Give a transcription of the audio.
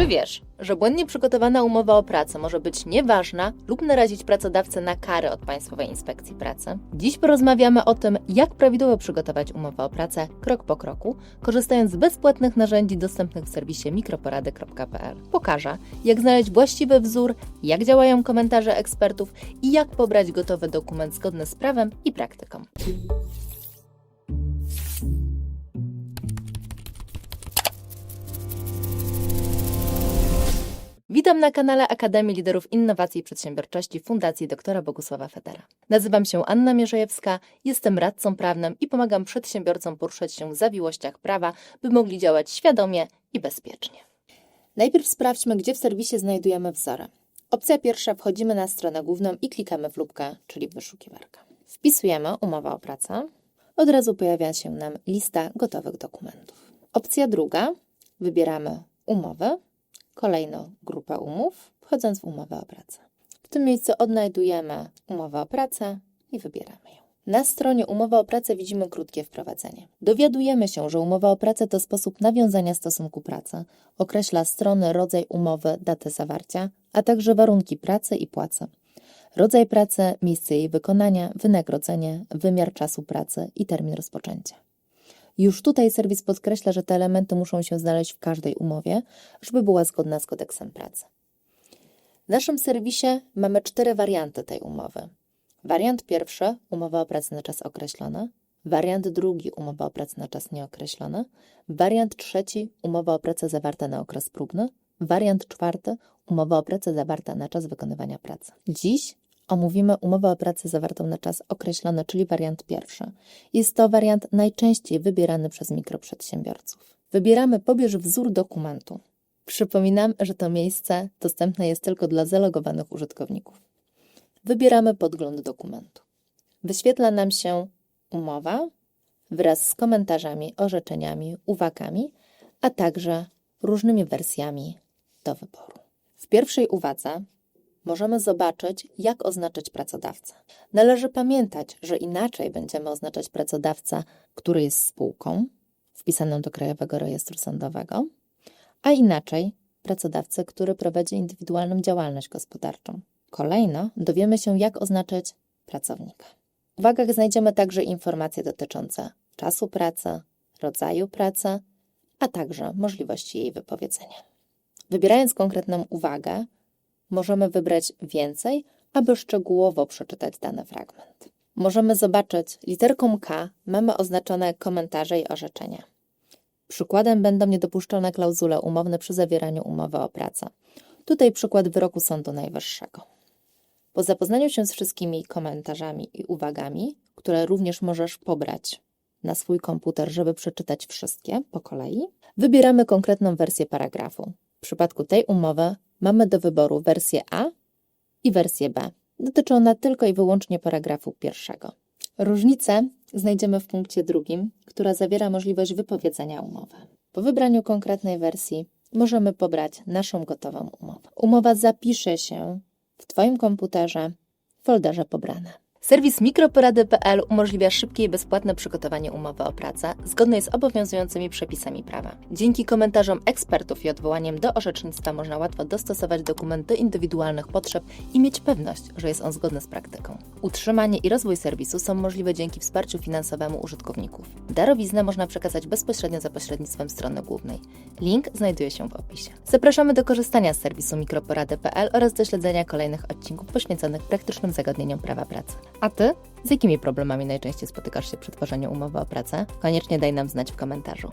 Czy wiesz, że błędnie przygotowana umowa o pracę może być nieważna lub narazić pracodawcę na kary od Państwowej Inspekcji Pracy? Dziś porozmawiamy o tym, jak prawidłowo przygotować umowę o pracę krok po kroku, korzystając z bezpłatnych narzędzi dostępnych w serwisie mikroporady.pl. Pokażę, jak znaleźć właściwy wzór, jak działają komentarze ekspertów i jak pobrać gotowy dokument zgodny z prawem i praktyką. Witam na kanale Akademii Liderów Innowacji i Przedsiębiorczości Fundacji dr Bogusława Federa. Nazywam się Anna Mierzejewska, jestem radcą prawnym i pomagam przedsiębiorcom poruszać się w zawiłościach prawa, by mogli działać świadomie i bezpiecznie. Najpierw sprawdźmy, gdzie w serwisie znajdujemy wzory. Opcja pierwsza, wchodzimy na stronę główną i klikamy w lubkę, czyli w wyszukiwarkę. Wpisujemy umowę o pracę. Od razu pojawia się nam lista gotowych dokumentów. Opcja druga, wybieramy umowę, kolejną grupę umów, wchodząc w umowę o pracę. W tym miejscu odnajdujemy umowę o pracę i wybieramy ją. Na stronie umowa o pracę widzimy krótkie wprowadzenie. Dowiadujemy się, że umowa o pracę to sposób nawiązania stosunku pracy. Określa strony, rodzaj umowy, datę zawarcia, a także warunki pracy i płacy. Rodzaj pracy, miejsce jej wykonania, wynagrodzenie, wymiar czasu pracy i termin rozpoczęcia. Już tutaj serwis podkreśla, że te elementy muszą się znaleźć w każdej umowie, żeby była zgodna z kodeksem pracy. W naszym serwisie mamy cztery warianty tej umowy. Wariant pierwszy umowa o pracę na czas określony, wariant drugi umowa o pracę na czas nieokreślony, wariant trzeci umowa o pracę zawarta na okres próbny, wariant czwarty umowa o pracę zawarta na czas wykonywania pracy. Dziś omówimy umowę o pracę zawartą na czas określony, czyli wariant pierwszy. Jest to wariant najczęściej wybierany przez mikroprzedsiębiorców. Wybieramy pobierz wzór dokumentu. Przypominam, że to miejsce dostępne jest tylko dla zalogowanych użytkowników. Wybieramy podgląd dokumentu. Wyświetla nam się umowa wraz z komentarzami, orzeczeniami, uwagami, a także różnymi wersjami do wyboru. W pierwszej uwadze możemy zobaczyć, jak oznaczyć pracodawcę. Należy pamiętać, że inaczej będziemy oznaczać pracodawcę, który jest spółką wpisaną do Krajowego Rejestru Sądowego, a inaczej pracodawcę, który prowadzi indywidualną działalność gospodarczą. Kolejno dowiemy się, jak oznaczyć pracownika. W uwagach znajdziemy także informacje dotyczące czasu pracy, rodzaju pracy, a także możliwości jej wypowiedzenia. Wybierając konkretną uwagę, możemy wybrać więcej, aby szczegółowo przeczytać dany fragment. Możemy zobaczyć literką K mamy oznaczone komentarze i orzeczenia. Przykładem będą niedopuszczone klauzule umowne przy zawieraniu umowy o pracę. Tutaj przykład wyroku Sądu Najwyższego. Po zapoznaniu się z wszystkimi komentarzami i uwagami, które również możesz pobrać na swój komputer, żeby przeczytać wszystkie po kolei, wybieramy konkretną wersję paragrafu. W przypadku tej umowy mamy do wyboru wersję A i wersję B. Dotyczy ona tylko i wyłącznie paragrafu pierwszego. Różnicę znajdziemy w punkcie drugim, która zawiera możliwość wypowiedzenia umowy. Po wybraniu konkretnej wersji możemy pobrać naszą gotową umowę. Umowa zapisze się w Twoim komputerze w folderze pobrane. Serwis mikroporady.pl umożliwia szybkie i bezpłatne przygotowanie umowy o pracę zgodnej z obowiązującymi przepisami prawa. Dzięki komentarzom ekspertów i odwołaniem do orzecznictwa można łatwo dostosować dokument do indywidualnych potrzeb i mieć pewność, że jest on zgodny z praktyką. Utrzymanie i rozwój serwisu są możliwe dzięki wsparciu finansowemu użytkowników. Darowiznę można przekazać bezpośrednio za pośrednictwem strony głównej. Link znajduje się w opisie. Zapraszamy do korzystania z serwisu mikroporady.pl oraz do śledzenia kolejnych odcinków poświęconych praktycznym zagadnieniom prawa pracy. A Ty? Z jakimi problemami najczęściej spotykasz się przy tworzeniu umowy o pracę? Koniecznie daj nam znać w komentarzu.